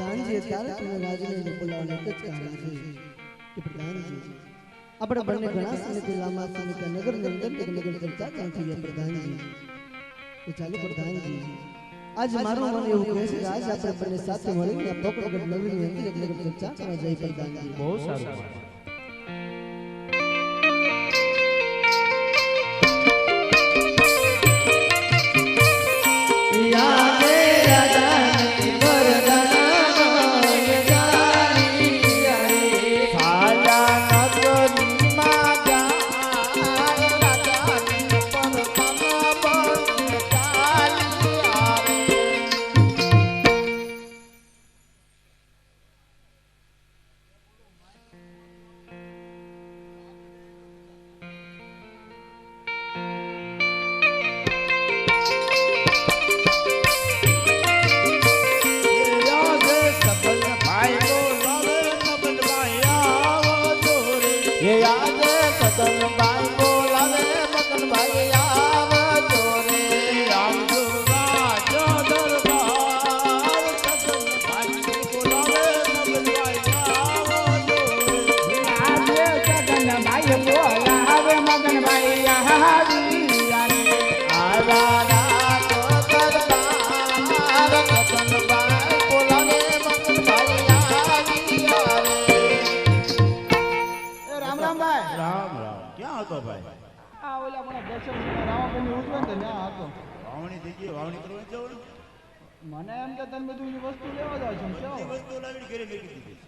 મહારાજ પ્રધાનજી અત્યારે તમને રાજને બોલાવવાનું એક જ કારણ છે કે પ્રધાનજી આપણે બંને ઘણા સમયથી લાંબા સમયથી નગરની અંદર એક નગર ચર્ચા ચાલતી છે પ્રધાનજી તો ચાલો પ્રધાનજી આજ મારું મન એવું કહે છે કે આજ આપણે બંને સાથે મળીને આ પોકરગઢ નગરની અંદર એક નગર ચર્ચા કરવા જઈ પ્રધાનજી બહુ સારું મને દર્શન રામાપુરની ઉજવે ને ત્યાં હતો વાવણી થઈ ગઈ વાવણી કરવા જવું મને એમ કે તમે બધું વસ્તુ લેવા જાવ છો કેવો વસ્તુ લાવીને ઘરે મૂકી દીધી.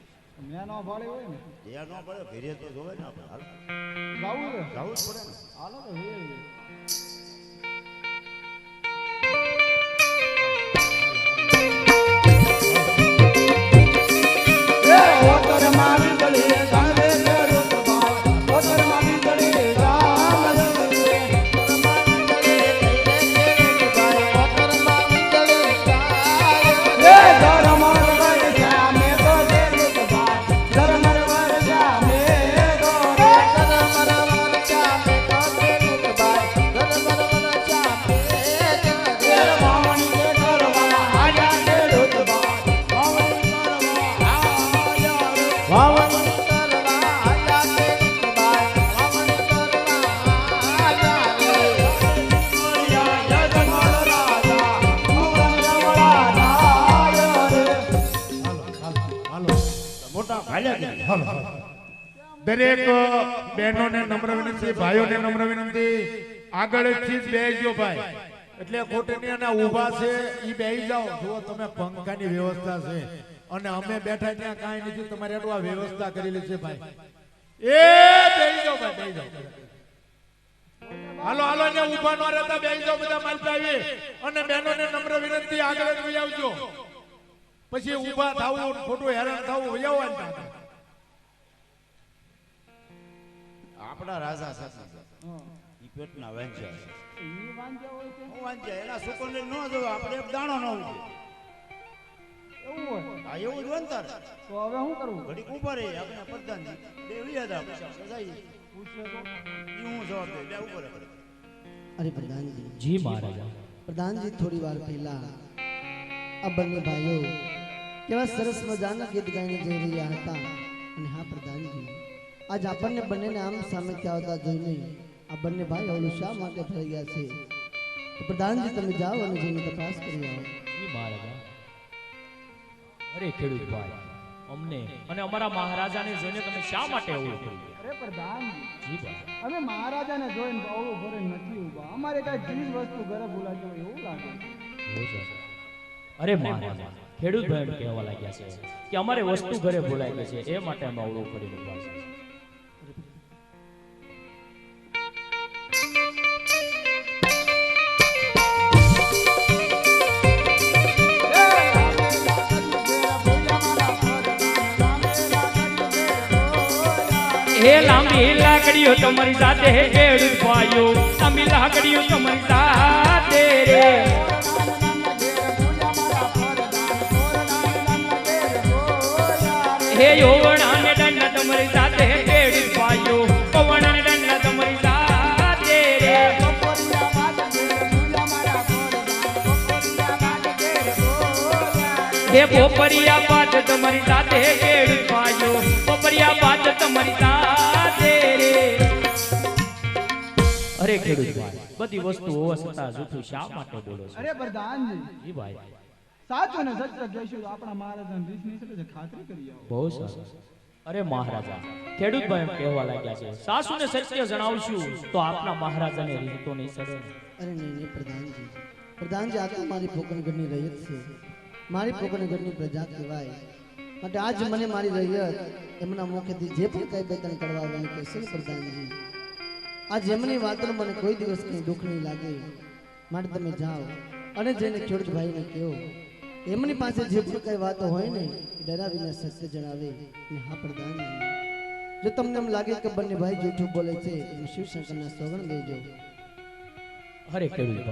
મેં નો ભાડે હોય ને. ત્યાં ન પડે ઘરે તો જોવે ને આપણે હાલ. જાવું જવું જ પડે ને. હાલો તો હોય દરેક બહેનોને નમ્ર વિનંતી, ભાઈઓને નમ્ર વિનંતી. આગળથી જ બેસજો ભાઈ. એટલે ખોટની અને ઊભા છે એ બેસી જાઓ. જુઓ તમે પંખાની વ્યવસ્થા છે. અને અમે બેઠા ત્યાં કાંઈ નથી, તમારે એટલું આ વ્યવસ્થા કરેલી છે ભાઈ. એ બેસી જાઓ ભાઈ બેસી જાઓ. હાલો હાલો ને ઊભા ન રહેતા બેસી જાઓ બધા માલપાવી અને બહેનોને નમ્ર વિનંતી, આગળ જ આવજો. પછી ઊભા થવું, ખોટું હેરાન થવું વહી આપણા રાજા સાથે ઈ પેટના વાંચ્યા ઈ વાંચ્યા હોય છે હું એના સુકોને ન જોવે આપણે એક દાણો ન ઉગે. એવું હોય? આ એવું જ અંતર તો હવે શું કરવું ઘડીક ઉપર રહી આપણે પ્રધાનજી. બે હતા સજાઈ પૂછે તો? ઈ હું જવાબ દે બે ઉપર અરે પ્રધાનજી. જી મહારાજા. પ્રધાનજી થોડી વાર પહેલા આ બંને ભાઈઓ કેવા સરસ મજાના ગીત ગાઈને જઈ રહ્યા હતા. અને હા પ્રધાનજી. આજ આપણને બંનેને આમ સામે આવતા જોઈને આ બંને ભાઈ ઓલું શા માટે થઈ ગયા છે? પ્રધાનજી તમે જાઓ અને જઈને તપાસ કરી આવો. અરે ખેડૂત ભાઈ અમને અને અમારા મહારાજાને જોઈને તમે શા માટે આવું કર્યું અરે પ્રધાનજી જી ભાઈ. અમે મહારાજાને જોઈને બહુ ઘરે નથી ઊભા. અમારે કઈ ચીજ વસ્તુ ઘરે ભૂલાતી હોય એવું લાગે છે. અરે મહારાજા ખેડૂત ભાઈ કહેવા લાગ્યા છે કે અમારે વસ્તુ ઘરે ભૂલાઈ ગઈ છે એ માટે અમે અવળું કરી ઊભા છે હે લાંબી લાકડીઓ તમારી સાથે હે ખેડૂત પાયો લાંબી લાકડીઓ તમારી સાથે રે. હે યોવણા ને દંડ તમારી સાથે હે ખેડૂત પાયો પવણા ને દંડ તમારી સાથે રે. હે પોપરિયા પાત તમારી સાથે હે ખેડૂત ભાઈઓ પોપરિયા પાત તમારી સાથે રે. અરે ખેડૂત ભાઈ બધી વસ્તુ હોવા છતાં જૂઠું શા માટે બોલો છો? અરે પ્રધાનજી. જી ભાઈ. સાચું ને સત્ય કહેશું તો આપણા છે ખાતરી કરી આવો. બહુ સરસ. અરે મહારાજા ખેડૂત ભાઈ એમ કહેવા લાગ્યા છે સાસુને સત્ય જણાવશું તો આપના મહારાજાને રીત તો નહીં સડે. અરે નહીં નહીં પ્રધાનજી. પ્રધાનજી આ તો મારી પોકણગઢની રૈયત છે. મારી પોકણગઢની પ્રજા કહેવાય. માટે આજ મને મારી રૈયત એમના મુખેથી જે પણ કઈ બેતન કરવા કરવાનું કહેશે ને પ્રધાનજી આજ એમની વાતનો મને કોઈ દિવસ કંઈ દુઃખ નહીં લાગે. માટે તમે જાઓ અને જેને ખેડૂતભાઈને કહો. એમની પાસે જે પણ કઈ વાતો હોય ને ડરાવીને સત્ય જણાવે ને હા પ્રધાનજી જો તમને એમ લાગે કે બંને ભાઈ જૂઠું બોલે છે એમ શિવશંકરના સોગન દેજો અરે ખેડૂત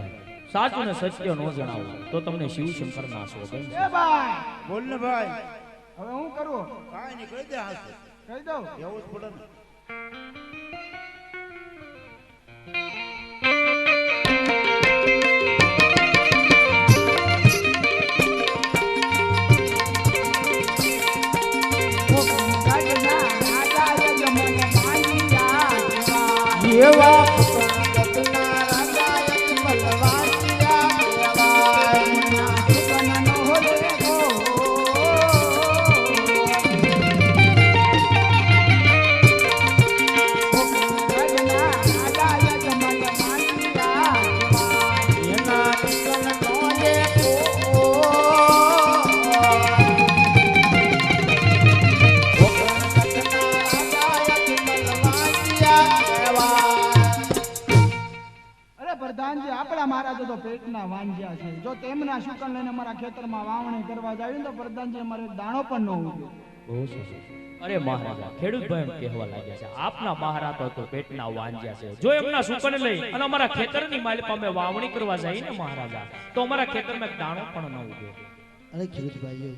સાચું ને સત્ય ન જણાવો તો તમને શિવશંકર ના સોગન છે. એ ભાઈ બોલ ને ભાઈ. હવે હું કરું? કાંઈ નહીં કહી દે હાથ. કહી દઉં? એવું જ પડે ને. Yeah, અરે પેટના વાંજ્યા છે. જો તેમના શુકન લઈને મારા ખેતરમાં વાવણી કરવા જાય તો પ્રધાનજી મારે દાણો પણ ન ઉગ્યો બહુ સરસ અરે મહારાજા ખેડૂત ભાઈ એમ કહેવા લાગ્યા છે. આપના મહારાજ તો પેટના વાંજ્યા છે. જો એમના સુકન લઈ અને અમારા ખેતરની માલિક અમે વાવણી કરવા જઈએ ને મહારાજા તો અમારા ખેતરમાં દાણો પણ ન ઉગે. અરે ખેડૂત ભાઈઓ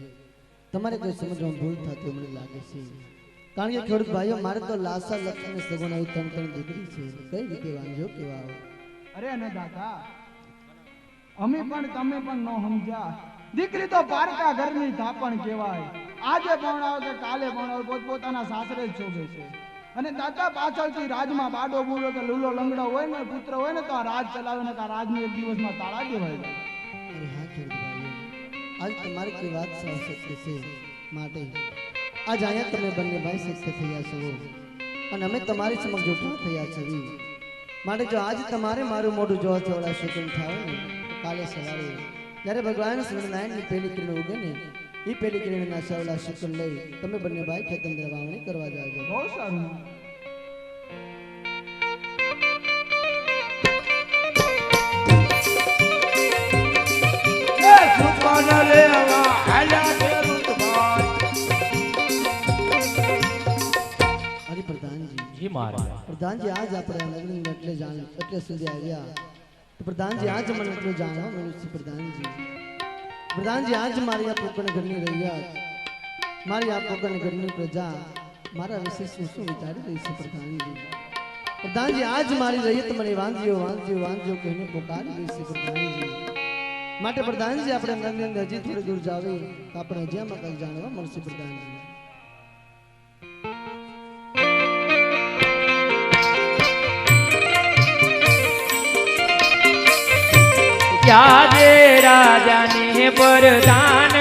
તમારે કોઈ સમજવામાં ભૂલ થતી મને લાગે છે. કારણ કે ખેડૂત ભાઈઓ મારે તો લાસા લક્ષ્મી સગુણ આવી ત્રણ ત્રણ દીકરી છે. કઈ રીતે વાંજો કેવા અરે અને દાદા અમે પણ તમે પણ ન સમજ્યા. દીકરી તો પારકા ઘરની થાપણ કહેવાય. આજે ભણાવો કે કાલે ભણાવો પોતપોતાના સાસરે જ શોભે છે. અને દાદા પાછળથી રાજમાં બાડો બુડો કે લૂલો લંગડો હોય ને, પુત્ર હોય ને, તો આ રાજ ચલાવે ને રાજને એક દિવસમાં તાળા દેવાય. જાય આજ તમારી કોઈ વાત સત્ય છે માટે. આજ અહીંયા તમે બંને ભાઈ સત્ય થયા છો. અને અમે તમારી સમક્ષ જૂઠા થયા છીએ. માટે જો આજ તમારે મારું મોઢું જોવા ચોળા શુકન થાય કાલે સવારે જ્યારે ભગવાન સૂર્યનારાયણની પહેલી કિરણ ઉગે ને એ પહેલી કિરણના સવલા શુકન લઈ તમે બંને ભાઈ ખેતંદર વાવણી કરવા જાજો બહુ સારું પ્રધાનજી પ્રધાનજી આજ આપણે લગ્ન એટલે જાણ એટલે સુધી આવ્યા પ્રધાનજી આજ મને એટલું જાણવા મળ્યું છે પ્રધાનજી પ્રધાનજી આજ મારી આ પોકણ ઘરની રહ્યા મારી આ પોકણ ઘરની પ્રજા મારા વિશે શું શું વિચારી રહી છે પ્રધાનજી પ્રધાનજી આજ મારી રૈયત મને વાંધ્યો વાંધ્યો વાંધ્યો કહીને પોકારી રહી છે પ્રધાનજી માટે પ્રધાનજી આપણે અંદર હજી થોડી દૂર જાવી તો આપણે હજી આમાં કંઈક જાણવા મળશે પ્રધાનજી ક્યારે રાજાને વરદાન